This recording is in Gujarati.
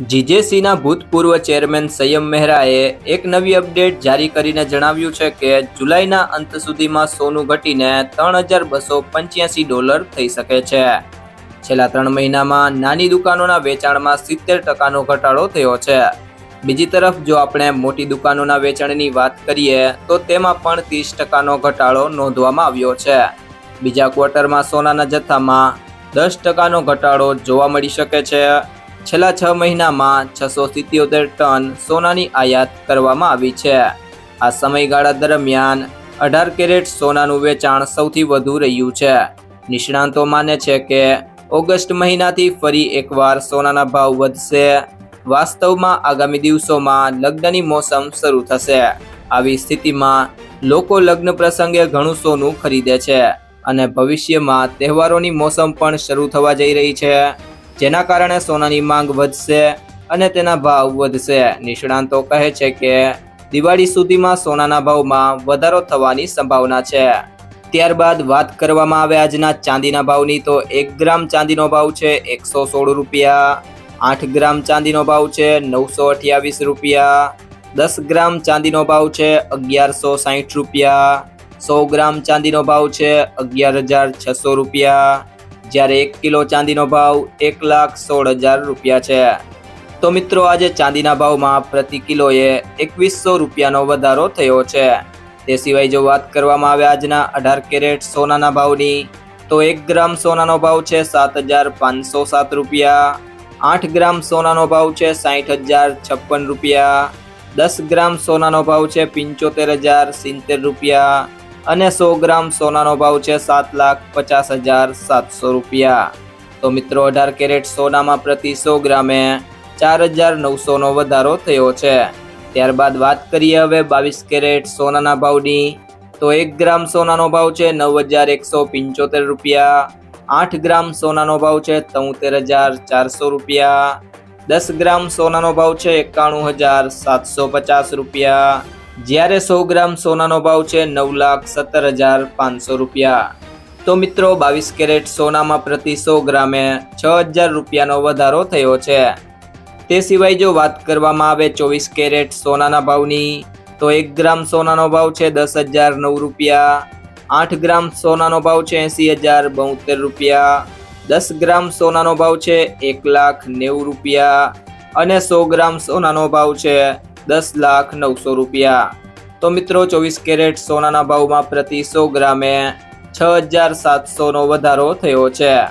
જીજેસીના ભૂતપૂર્વ ચેરમેન સંયમ મહેરાએ એક નવી અપડેટ જારી કરીને જણાવ્યું છે કે જુલાઈના અંત સુધીમાં સોનું ઘટીને ત્રણ હજાર બસો પંચ્યાસી ડોલર થઈ શકે છે. છેલ્લા ત્રણ મહિનામાં નાની દુકાનોના વેચાણમાં સિત્તેર ટકાનો ઘટાડો થયો છે. બીજી તરફ, જો આપણે મોટી દુકાનોના વેચાણની વાત કરીએ, તો તેમાં પણ ત્રીસ ટકાનો ઘટાડો નોંધવામાં આવ્યો છે. બીજા ક્વાર્ટરમાં સોનાના જથ્થામાં દસ ટકાનો ઘટાડો જોવા મળી શકે છે. છેલ્લા છ મહિનામાં છસો સિત્યોતેર ટન સોનાની આયાત કરવામાં આવી છે. આ સમયગાળા દરમિયાન અઢાર કેરેટ સોનાનું વેચાણ સૌથી વધુ રહ્યું છે. નિષ્ણાંતો માને છે કે ઓગસ્ટ મહિનાથી ફરી એકવાર સોનાના ભાવ વધશે. વાસ્તવમાં આગામી દિવસોમાં લગ્નની મોસમ શરૂ થશે. આવી સ્થિતિમાં લોકો લગ્ન પ્રસંગે ઘણું સોનું ખરીદે છે અને ભવિષ્યમાં તહેવારોની મોસમ પણ શરૂ થવા જઈ રહી છે. જેના કારણે સોનાની માંગ વધશે અને તેના ભાવ વધશે. નિષ્ણાંતો કહે છે કે દિવાળી સુધીમાં સોનાના ભાવમાં વધારો થવાની સંભાવના છે. ત્યારબાદ વાત કરવામાં આવે આજના ચાંદીના ભાવની તો એક ગ્રામ ચાંદીનો ભાવ છે એકસો સોળ રૂપિયા, આઠ ગ્રામ ચાંદીનો ભાવ છે નવસો અઠ્યાવીસ રૂપિયા, દસ ગ્રામ ચાંદીનો ભાવ છે અગિયારસો સાહીઠ રૂપિયા, સો ગ્રામ ચાંદીનો ભાવ છે અગિયાર હજાર છસો રૂપિયા જ્યારે એક કિલો ચાંદીનો ભાવ એક લાખ સોળ હજાર રૂપિયા છે. તો મિત્રો, આજે ચાંદીના ભાવમાં પ્રતિ કિલોએ એકવીસો રૂપિયાનો વધારો થયો છે. તે સિવાય જો વાત કરવામાં આવે આજના અઢાર કેરેટ સોનાના ભાવની, તો એક ગ્રામ સોનાનો ભાવ છે સાત હજાર પાંચસો સાત રૂપિયા, આઠ ગ્રામ સોનાનો ભાવ છે સાહીઠ હજાર છપ્પન રૂપિયા, દસ ગ્રામ સોનાનો ભાવ છે પંચોતેર હજાર સિત્તેર રૂપિયા અને સો ગ્રામ સોનાનો ભાવ છે સાત લાખ પચાસ હજાર સાતસો રૂપિયા. તો મિત્રો, અઢાર કેરેટ સોનામાં પ્રતિ સો ગ્રામે ચાર હજાર નવસોનો વધારો થયો છે. ત્યારબાદ વાત કરીએ હવે બાવીસ કેરેટ સોનાના ભાવની. તો એક ગ્રામ સોનાનો ભાવ છે નવ હજાર એકસો પંચોતેર રૂપિયા. આઠ ગ્રામ સોનાનો ભાવ છે તોતેર હજાર ચારસો રૂપિયા. દસ ગ્રામ સોનાનો ભાવ છે એકાણું હજાર સાતસો પચાસ રૂપિયા. જ્યારે સો ગ્રામ સોનાનો ભાવ છે નવ લાખ સત્તર હજાર પાંચસો રૂપિયા. તો મિત્રો, બાવીસ કેરેટ સોનામાં પ્રતિ સો ગ્રામે છ હજાર રૂપિયાનો વધારો થયો છે. તે સિવાય જો વાત કરવામાં આવે ચોવીસ કેરેટ સોનાના ભાવની, તો એક ગ્રામ સોનાનો ભાવ છે દસ હજાર નવ રૂપિયા, આઠ ગ્રામ સોનાનો ભાવ છે એંસી હજાર બોતેર રૂપિયા, દસ ગ્રામ સોનાનો ભાવ છે એક લાખ નેવું રૂપિયા અને સો ગ્રામ સોનાનો ભાવ છે દસ લાખ નવસો રૂપિયા. તો મિત્રો, ચોવીસ કેરેટ સોનાના ભાવમાં પ્રતિ સો ગ્રામે છ હજાર સાતસોનો વધારો થયો છે.